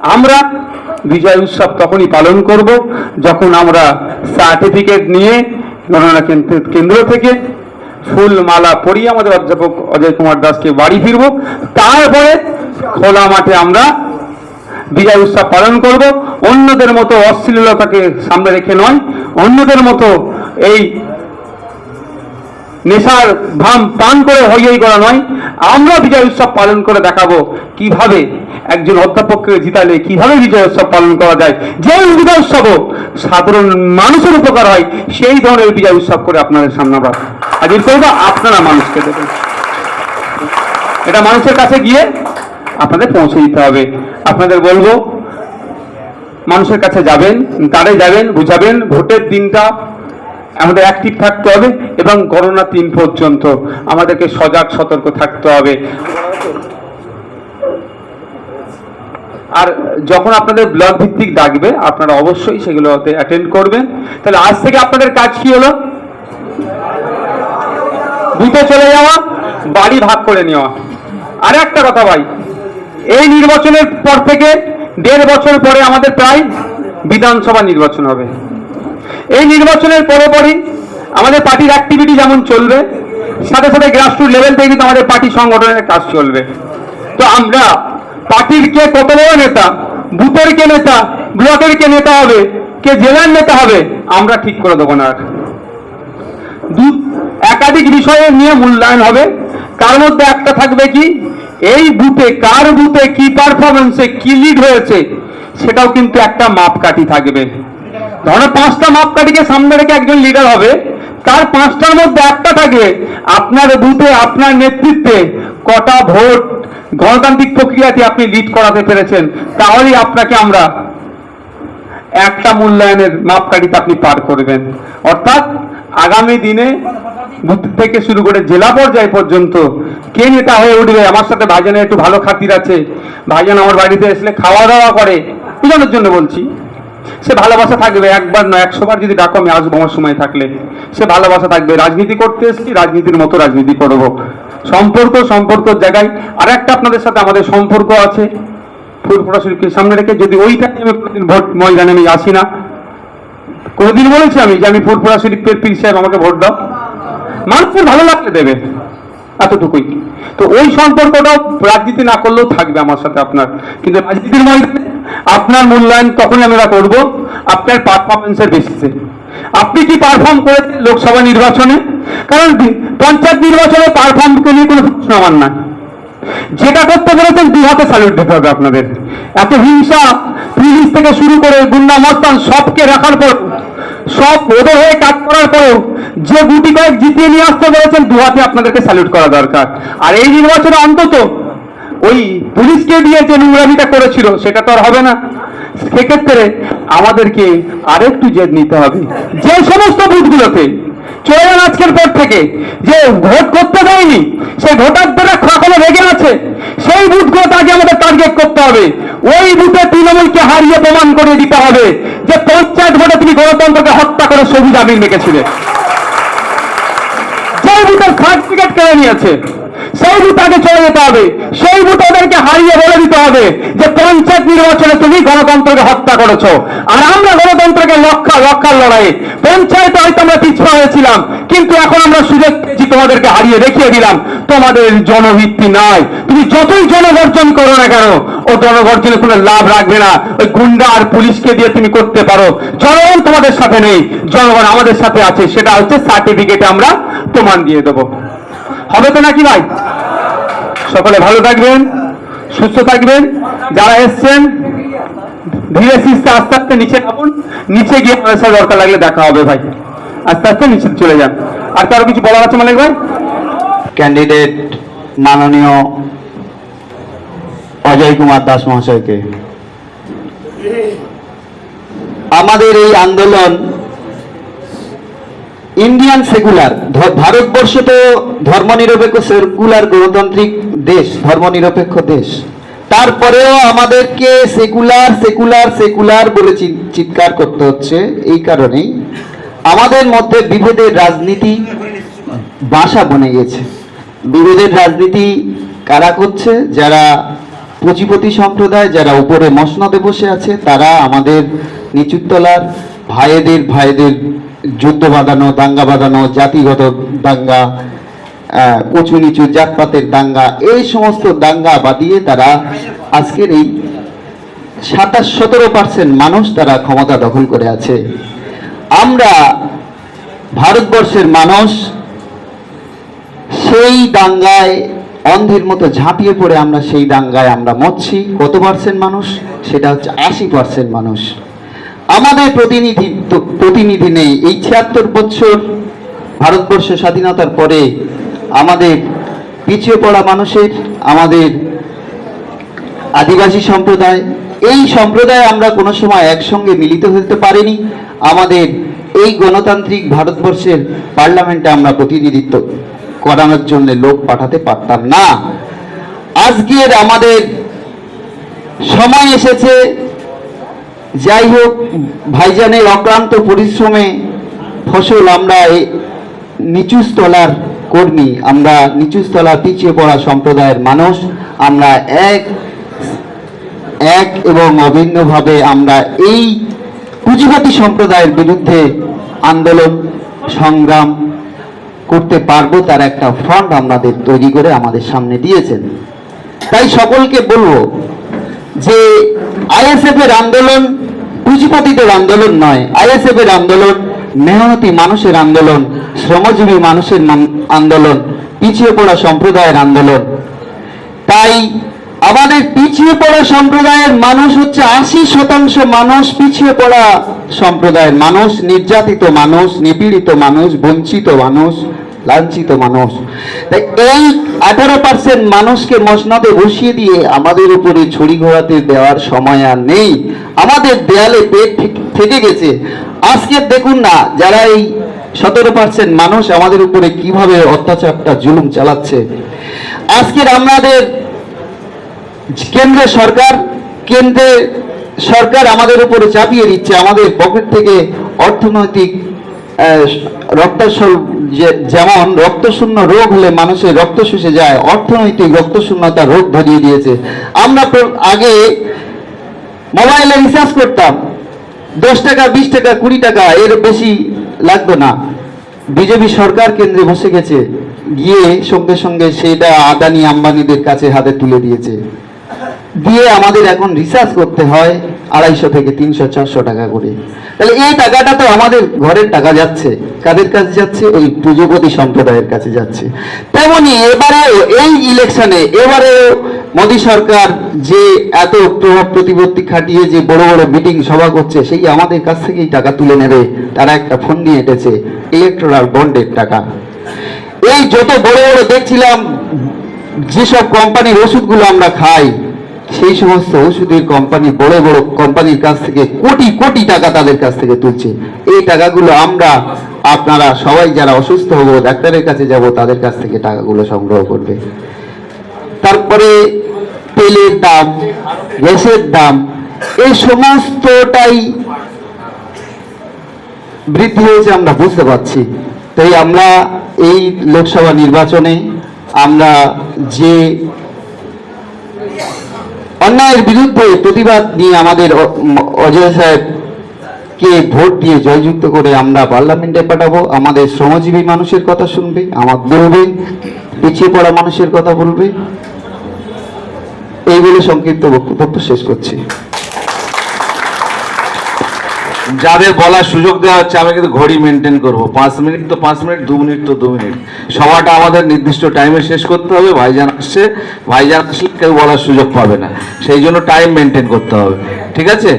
আমরা বিজয় উৎসব তখনই পালন করব যখন আমরা সার্টিফিকেট নিয়ে গণনা কেন্দ্র- থেকে ফুল মালা পরিয়ে আমাদের অধ্যাপক অজয় কুমার দাসকে বাড়ি ফিরব। তারপরে খোলা মাঠে আমরা বিজয় উৎসব পালন করব। অন্যদের মতো অশ্লীলতাকে সামনে রেখে নয়, অন্যদের মতো এই নেশার ভাম পান করে হই হই করা নয়। আমরা বিজয় উৎসব পালন করে দেখাবো কীভাবে একজন অধ্যাপককে জিতালে কীভাবে বিজয় উৎসব পালন করা যায়। যে বিজয় উৎসব সাধারণ মানুষের উপকার হয়, সেই ধরনের বিজয় উৎসব করে আপনাদের সামনে আমরা হাজির করব। আপনারা মানুষকে দেবেন। এটা মানুষের কাছে গিয়ে আপনাদের পৌঁছে দিতে হবে। আপনাদের বলব, মানুষের কাছে যাবেন তারে যাবেন, বুঝাবেন, ভোটের দিনটা আমাদের অ্যাক্টিভ থাকতে হবে এবং করোনা তিন পর্যন্ত। আমাদেরকে সজাগ, সতর্ক থাকতে হবে। আর যখন আপনাদের ব্লক ভিত্তিক ডাকবে, আপনারা অবশ্যই সেগুলোতে অ্যাটেন্ড করবেন। তাহলে আজ থেকে আপনাদের কাজ কি হলো? বুথে চলে যাওয়া, বাড়ি ভাগ করে নেওয়া। আর একটা কথা ভাই, এই নির্বাচনের পর থেকে দেড় বছর পরে আমাদের প্রায় বিধানসভা নির্বাচন হবে। এই নির্বাচনের পরে পরই আমাদের পার্টির অ্যাক্টিভিটি যেমন চলবে, সাথে সাথে গ্রাসরুট লেভেল থেকে কিন্তু আমাদের পার্টি সংগঠনের কাজ চলবে। তো আমরা পার্টির কে কত বড় নেতা বুথের কে নেতা, ব্লকের কে নেতা হবে, কে জেলার নেতা হবে, আমরা ঠিক করে দেবো না দু, একাধিক বিষয়ে নিয়ে মূল্যায়ন হবে। তার মধ্যে একটা থাকবে কি, এই বুথে কার বুথে কি পারফরমেন্সে কি লিড হয়েছে, সেটাও কিন্তু একটা মাপকাঠি থাকবে। ধরো পাঁচটা মাপকাঠিকে সামনে রেখে একজন লিডার হবে। তার পাঁচটার মধ্যে একটা থাকে আপনার বুথে, আপনার নেতৃত্বে কটা ভোট গণতান্ত্রিক প্রক্রিয়াতে আপনি লিড করাতে পেরেছেন। তাহলেই আপনাকে আমরা একটা মূল্যায়নের মাপকাঠিতে আপনি পার করবেন। অর্থাৎ আগামী দিনে বুথ থেকে শুরু করে জেলা পর্যায় পর্যন্ত কে নেতা হয়ে উঠবে, আমার সাথে ভাইজানের একটু ভালো খাতির আছে। ভাইজান আমার বাড়িতে আসলে খাওয়া দাওয়া করে। বোঝানোর জন্য বলছি। সে ভালোবাসা থাকবে, একবার নয় একশো বার যদি ডাকো, আমি আসব আমার সময় থাকলে। সে ভালোবাসা থাকবে। রাজনীতি করতে এসেছি, রাজনীতির মতো রাজনীতি করব। সম্পর্ক, সম্পর্কর জায়গায় আর একটা আপনাদের সাথে আমাদের সম্পর্ক আছে। ফুরফুরা শরীফকে সামনে রেখে যদি ওইটা আমি কোনোদিন ভোট ময়দানে আমি আসি না। কোনোদিন বলেছি আমি যে আমি ফুরফুরা শরীফের পীর সাহেব, আমাকে ভোট দাও। মানুষের ভালো লাগলে দেবে, এতটুকুই। তো ওই সম্পর্কটাও রাজনীতি না করলেও থাকবে আমার সাথে আপনার। কিন্তু রাজনীতির ময়দানে আপনার মূল্যায়ন তখনই আমরা করব? আপনার পারফরমেন্সের বেসিসে আপনি কি পারফর্ম করেছেন লোকসভা নির্বাচনে? কারণ পঞ্চায়েত নির্বাচনে পারফর্মকে নিয়ে কোনো প্রশ্ন আমার না। যেটা করতে পেরেছেন দুই হাতে স্যালুট দিতে হবে আপনাদের। এত হিংসা, পুলিশ থেকে শুরু করে গুন্ডা, মস্তান, সবকে রাখার পর, সব ওদের হয়ে কাজ করার পরেও যে গুটি কয়েক জিতিয়ে নিয়ে আসতে পেরেছেন দু হাতে আপনাদেরকে স্যালুট করা দরকার। আর এই নির্বাচনে অন্তত ওই পুলিশকে দিয়ে যে নোংরামিটা করেছিল, সেটা তো আর হবে না। সেক্ষেত্রে আমাদেরকে আরেকটু জেদ নিতে হবে। যে সমস্ত বুথগুলোতে চলে যান আজকের পর থেকে যে ভোট করতে দেয়নি সেই ভোটারদের এখনও রেগে আছে, সেই বুথগুলোতে আগে আমাদের টার্গেট করতে হবে। ওই বুথে তৃণমূলকে হারিয়ে প্রমাণ করে দিতে হবে যে পঞ্চায়েত ভোটে তুমি গণতন্ত্রকে হত্যা করে সবুজ আবির মেখেছিলে সেই বুথের সার্টিফিকেট কেড়ে নিয়েছে সেই আগে চলে যেতে হবে। সেই বুথ হারিয়ে বলে দিতে হবে যে পঞ্চায়েত নির্বাচনে তুমি গণতন্ত্রকে হত্যা করেছ। আর আমরা গণতন্ত্রকে রক্ষা, রক্ষার লড়াইয়ে। পঞ্চায়েতে হয়তো আমরা পিছপা হয়েছিলাম, কিন্তু এখন আমরা সুযোগ পেয়েছি, তোমাদেরকে হারিয়ে দেখিয়ে দিলাম। তোমাদের জনভিত্তি নাই। তুমি যতই জনগর্জন করো না কেন, ও জনগর্জনে কোনো লাভ রাখবে না। ওই গুন্ডা আর পুলিশকে দিয়ে তুমি করতে পারো। জনগণ তোমাদের সাথে নেই। জনগণ আমাদের সাথে আছে। সেটা হচ্ছে সার্টিফিকেটে আমরা প্রমাণ দিয়ে দেবো। হবে তো নাকি ভাই? সকলে ভালো থাকবেন, সুস্থ থাকবেন। যারা এসছেন, ধীরে সুস্থে আস্তে আস্তে নিচে নামুন নিচে গিয়ে সাথে দরকার লাগলে দেখা হবে ভাই। আস্তে আস্তে নিচে চলে যান। আর কারও কিছু বলার আছে মালিক ভাই? ক্যান্ডিডেট মাননীয় অজয় কুমার দাস মহাশয়কে। আমাদের এই আন্দোলন ইন্ডিয়ান সেকুলার ভারতবর্ষ তো ধর্মনিরপেক্ষ সেকুলার গণতান্ত্রিক দেশ, ধর্মনিরপেক্ষ দেশ। তারপরেও আমাদেরকে সেকুলার সেকুলার সেকুলার বলে চিৎকার করতে হচ্ছে, এই কারণেই আমাদের মধ্যে বিভেদের রাজনীতি বাসা বনে গেছে। বিভেদের রাজনীতি কারা করছে? যারা পুঁজিপতি সম্প্রদায়, যারা উপরে মসনদে বসে আছে, তারা আমাদের নিচুতলার ভাইদের ভাইদের যুদ্ধ বাঁধানো, দাঙ্গা বাঁধানো, জাতিগত দাঙ্গা উঁচু নিচু জাতপাতের দাঙ্গা, এই সমস্ত দাঙ্গা বাদিয়ে তারা আজকের এই সাতাশ সতেরো পার্সেন্ট মানুষ তারা ক্ষমতা দখল করে আছে। আমরা ভারতবর্ষের মানুষ সেই দাঙ্গায় অন্ধের মতো ঝাঁপিয়ে পড়ে আমরা সেই দাঙ্গায় আমরা মরছি। কত পার্সেন্ট মানুষ? সেটা হচ্ছে আশি পার্সেন্ট মানুষ। আমাদের প্রতিনিধি প্রতিনিধি নেই। এই ছিয়াত্তর বছর ভারতবর্ষ স্বাধীনতার পরে আমাদের পিছিয়ে পড়া মানুষের, আমাদের আদিবাসী সম্প্রদায়, এই সম্প্রদায় আমরা কোনো সময় একসঙ্গে মিলিত হতে পারিনি। আমাদের এই গণতান্ত্রিক ভারতবর্ষের পার্লামেন্টে আমরা প্রতিনিধিত্ব করানোর জন্য লোক পাঠাতে পারতাম না। আজকের আমাদের সময় এসেছে। যাই হোক ভাইজানের অক্লান্ত পরিশ্রমে ফসল আমরা এই নিচুস্তলার কর্মী, আমরা নিচুস্তলার পিছিয়ে পড়া সম্প্রদায়ের মানুষ, আমরা এক এক এবং অভিন্নভাবে আমরা এই পুঁজিবাদী সম্প্রদায়ের বিরুদ্ধে আন্দোলন, সংগ্রাম করতে পারব, তার একটা ফ্রন্ট আমাদের তৈরি করে আমাদের সামনে দিয়েছেন। তাই সকলকে বলব যে আইএসএফ এর আন্দোলন পুঁজিপতিদের আন্দোলন নয় আইএসএফ এর আন্দোলন, মেহনতি মানুষের আন্দোলন, শ্রমজীবী মানুষের আন্দোলন, পিছিয়ে পড়া সম্প্রদায়ের আন্দোলন। তাই আমাদের পিছিয়ে পড়া সম্প্রদায়ের মানুষ হচ্ছে আশি শতাংশ মানুষ, পিছিয়ে পড়া সম্প্রদায়ের মানুষ, নির্যাতিত মানুষ, নিপীড়িত মানুষ, বঞ্চিত মানুষ, লাঞ্ছিত মানুষ। তাই এই আঠারো পার্সেন্ট মানুষকে মসনদে বসিয়ে দিয়ে আমাদের উপরে ছড়ি ঘোরাতে দেওয়ার সময় আর নেই। আমাদের দেয়ালে পেট থেকে গেছে। আজকে দেখুন না, যারা এই সতেরো পার্সেন্ট মানুষ আমাদের উপরে কীভাবে অত্যাচারটা, জুলুম চালাচ্ছে। আজকের আমাদের কেন্দ্র সরকার, কেন্দ্রে সরকার আমাদের উপরে চাপিয়ে দিচ্ছে। আমাদের পকেট থেকে অর্থনৈতিক যে- যেমন রক্তশূন্য রোগ হলে মানুষের রক্ত শুষে যায়, অর্থনৈতিক রক্তশূন্যতা রোগ ধরিয়ে দিয়েছে। আমরা আগে মোবাইলে রিচার্জ করতাম। দশ টাকা, বিশ টাকা, কুড়ি টাকা, এর বেশি লাগতো না। বিজেপি সরকার কেন্দ্রে বসে গেছে, গিয়ে সঙ্গে সঙ্গে সেটা আদানি আম্বানিদের কাছে হাতে তুলে দিয়েছে। দিয়ে আমাদের এখন রিচার্জ করতে হয় আড়াইশো থেকে তিনশো, চারশো টাকা করে। তাহলে এই টাকাটা তো আমাদের ঘরের টাকা যাচ্ছে। কাদের কাছে যাচ্ছে? ওই পুজোপতি সম্প্রদায়ের কাছে যাচ্ছে। তেমনি এবারেও এই ইলেকশনে এবারেও মোদী সরকার যে এত প্রভাব প্রতিপত্তি খাটিয়ে যে বড় বড় মিটিং সভা করছে, সেই আমাদের কাছ থেকেই টাকা তুলে নেবে। তারা একটা ফোন নিয়ে এঁটেছে ইলেকট্রাল বন্ডের টাকা। এই যত বড় বড় দেখছিলাম, যেসব কোম্পানির ওষুধগুলো আমরা খাই, সেই সমস্ত ওষুধের কোম্পানি, বড় বড় কোম্পানির কাছ থেকে কোটি কোটি টাকা তাদের কাছ থেকে তুলছে। এই টাকাগুলো আমরা আপনারা সবাই যারা অসুস্থ হব, ডাক্তারের কাছে যাব, তাদের কাছ থেকে টাকাগুলো সংগ্রহ করবে। তারপরে তেলের দাম, গ্যাসের দাম, এই সমস্তটাই বৃদ্ধি হয়েছে আমরা বুঝতে পারছি। তাই আমরা এই লোকসভা নির্বাচনে আমরা যে অন্যায়ের বিরুদ্ধে প্রতিবাদ নিয়ে আমাদের অজয় সাহেব কে ভোট দিয়ে জয়যুক্ত করে আমরা পার্লামেন্টে পাঠাবো, আমাদের শ্রমজীবী মানুষের কথা শুনবে, আমার বলবে পিছিয়ে পড়া মানুষের কথা বলবে এইগুলো সংক্ষিপ্ত বক্তব্য শেষ করছি। যাদের বলার সুযোগ দেওয়া হচ্ছে আমি কিন্তু ঘড়ি মেনটেন করব। পাঁচ মিনিট তো পাঁচ মিনিট, দু মিনিট তো দু মিনিট। সভাটা আমাদের নির্দিষ্ট টাইমে শেষ করতে হবে, ভাইজান আসছে। ভাইজান আসলে কেউ বলার সুযোগ পাবে না। সেই জন্য টাইম মেনটেন করতে হবে। ঠিক আছে?